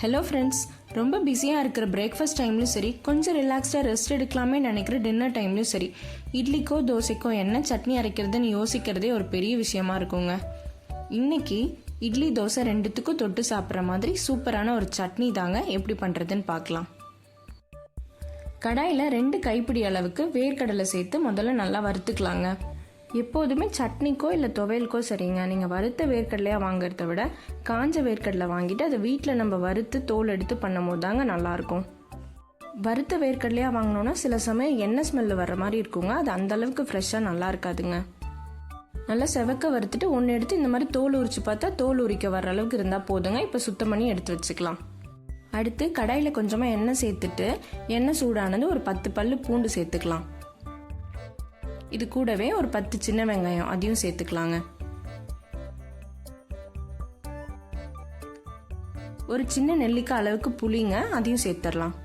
Hello friends ரொம்ப பிஸியாக இருக்கிற பிரேக்ஃபாஸ்ட் டைம்லையும் சரி கொஞ்சம் ரிலாக்ஸ்டாக ரெஸ்ட் எடுக்கலாமே நினைக்கிற டின்னர் டைம்லையும் சரி இட்லிக்கோ தோசைக்கோ என்ன சட்னி அரைக்கிறதுன்னு யோசிக்கிறதே ஒரு பெரிய விஷயமா இருக்குங்க. இன்னைக்கு இட்லி தோசை ரெண்டுத்துக்கும் தொட்டு சாப்பிட்ற மாதிரி சூப்பரான ஒரு சட்னி தாங்க எப்படி பண்ணுறதுன்னு பார்க்கலாம். கடாயில் ரெண்டு கைப்பிடி அளவுக்கு வேர்க்கடலை சேர்த்து முதல்ல நல்லா வறுத்துக்கலாங்க. எப்போதுமே சட்னிக்கோ இல்லை துவையலுக்கோ சரிங்க. நீங்கள் வறுத்த வேர்க்கடலையாக வாங்குறத விட காஞ்ச வேர்க்கடலை வாங்கிட்டு அதை வீட்டில் நம்ம வறுத்து தோல் எடுத்து பண்ணும் போது தாங்க நல்லாயிருக்கும் வறுத்த வேர்க்கடலையாக வாங்கினோன்னா சில சமயம் எண்ணெய் ஸ்மெல்லு வர்ற மாதிரி இருக்குங்க. அது அந்த அளவுக்கு ஃப்ரெஷ்ஷாக நல்லா இருக்காதுங்க. நல்லா செவக்க வறுத்துட்டு ஒன்று எடுத்து இந்த மாதிரி தோல் உரிச்சு பார்த்தா தோல் உரிக்க வர அளவுக்கு இருந்தால் போதுங்க. இப்போ சுத்தம் பண்ணி எடுத்து வச்சுக்கலாம். அடுத்து கடாயில் கொஞ்சமாக எண்ணெய் சேர்த்துட்டு எண்ணெய் சூடானது ஒரு பத்து பல்லு பூண்டு சேர்த்துக்கலாம். இது கூடவே ஒரு பத்து சின்ன வெங்காயம் அதையும் சேர்த்துக்கலாங்க. ஒரு சின்ன நெல்லிக்காய் அளவுக்கு புளிங்க அதையும் சேர்த்துடலாம்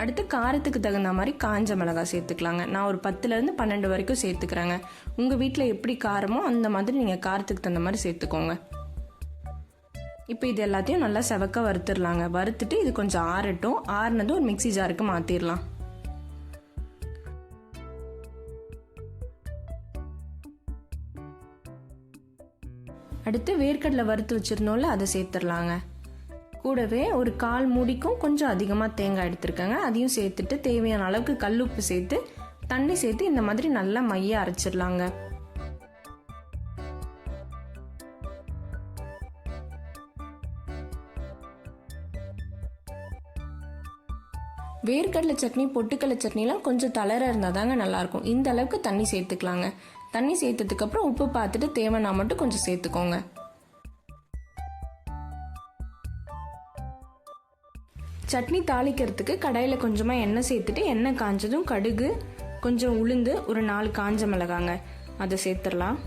அடுத்து காரத்துக்கு தகுந்த மாதிரி காஞ்ச மிளகாய் சேர்த்துக்கலாங்க. நான் ஒரு பத்துலேருந்து பன்னெண்டு வரைக்கும் சேர்த்துக்கிறேங்க. உங்கள் வீட்டில் எப்படி காரமோ அந்த மாதிரி நீங்கள் காரத்துக்கு தகுந்த மாதிரி சேர்த்துக்கோங்க. இப்போ இது எல்லாத்தையும் நல்லா செவக்க வறுத்துடலாங்க வறுத்துட்டு இது கொஞ்சம் ஆறட்டும். ஆறுனதும் ஒரு மிக்ஸி ஜாருக்கு மாற்றிடலாம் அடுத்து வேர்க்கடலை வறுத்து வச்சுருந்தோம்ல அதை சேர்த்துடலாங்க. கூடவே ஒரு கால் மூடிக்கும் கொஞ்சம் அதிகமாக தேங்காய் எடுத்துருக்கேங்க. அதையும் சேர்த்துட்டு தேவையான அளவுக்கு கல்லுப்பு சேர்த்து தண்ணி சேர்த்து இந்த மாதிரி நல்லா மைய அரைச்சிடலாங்க. வேர்க்கடலை சட்னி பொட்டுக்கடலை சட்னிலாம் கொஞ்சம் தளர இருந்தால் தாங்க நல்லாயிருக்கும். இந்த அளவுக்கு தண்ணி சேர்த்துக்கலாங்க. தண்ணி சேர்த்ததுக்கப்புறம் உப்பு பார்த்துட்டு தேவைன்னா மட்டும் கொஞ்சம் சேர்த்துக்கோங்க. சட்னி தாளிக்கிறதுக்கு கடாயில் கொஞ்சமாக எண்ணெய் சேர்த்துட்டு எண்ணெய் காஞ்சதும் கடுகு கொஞ்சம் உளுந்து ஒரு நாலு காஞ்ச மிளகாங்க. அதை சேர்த்துடலாம்.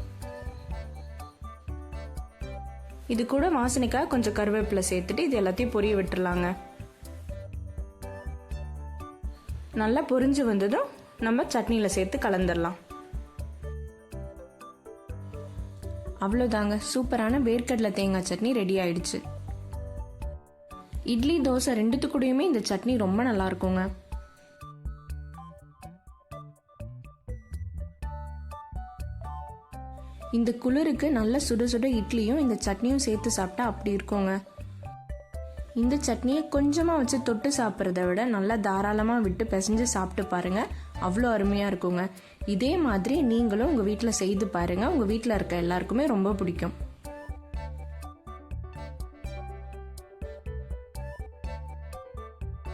இது கூட வாசனைக்காக கொஞ்சம் கருவேப்பிலை சேர்த்துட்டு இது எல்லாத்தையும் பொரிய விட்டுடலாங்க. நல்லா பொரிஞ்சு வந்ததும் நம்ம சட்னியில் சேர்த்து கலந்துடலாம். அவ்வளோதாங்க. சூப்பரான வேர்க்கடலை தேங்காய் சட்னி ரெடி ஆயிடுச்சு. இட்லி தோசை ரெண்டுத்துக்கூடயுமே இந்த சட்னி ரொம்ப நல்லா இருக்குங்க இந்த குளிருக்கு நல்ல சுட சுட இட்லியும் இந்த சட்னியும் சேர்த்து சாப்பிட்டா அப்படி இருக்குங்க. இந்த சட்னியை கொஞ்சமாக வச்சு தொட்டு சாப்பிட்றத விட நல்லா தாராளமாக விட்டு பிசைஞ்சு சாப்பிட்டு பாருங்க. அவ்வளோ அருமையாக இருக்குங்க. இதே மாதிரி நீங்களும் உங்கள் வீட்டில் செய்து பாருங்கள் உங்கள் வீட்டில் இருக்க எல்லாருக்குமே ரொம்ப பிடிக்கும்.